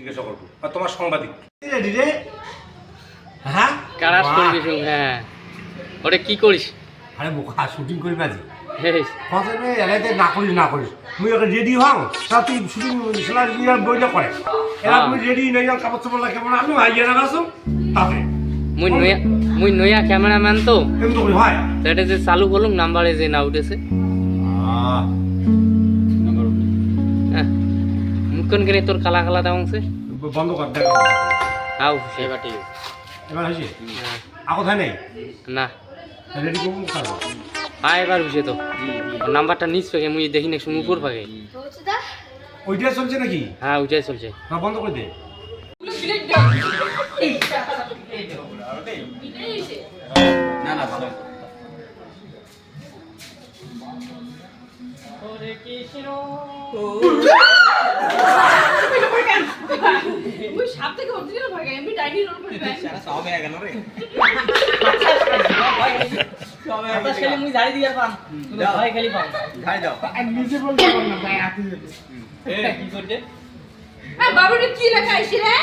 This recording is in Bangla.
জিজ্ঞাসা করব। আর তোমার সাংবাদিক। রেডি রে। হ্যাঁ? কারাস করবি হ্যাঁ। ওটা কি করিস? আরে বোকা শুটিং করি মাঝি কথা রে এলাইতে না করিস না করিস। মুই ওকে রেডি হও সাথে তুই শুটিং সেলা নিয়ে বইটা করে। এরা। তুমি রেডি নেই যাও কাপড় চাপড় লাগে কেমন আমি ভাই এরা গাছো তাতে। মুই নয়া মুই নয়া ক্যামেরাম্যান তো। এমন তো হয়। যে চালু করলাম নাম্বারে যে না উঠেছে। কেন তোর কালা কালা দামছে বন্ধ কর দেখ। আও সেবা ঠিক এবার হয়েছে আগত হয় নাই? না। রেডি করব খাব? হ্যাঁ এবার বুঝে তো। নাম্বারটা নিচ পাকে মুই দেখি না শুনে উপর পাকে ওইটা চলছে নাকি? হ্যাঁ উঠাই চলছে। না বন্ধ করে দে। ওই সাপ থেকে অরিজিনাল ভাগে আমি ডাইনি রোড করে যাই খালি মুই ঝাড়ি দিয়ে পাম। পাম। হ্যাঁ বাবুটা কি লেখা আছে রে?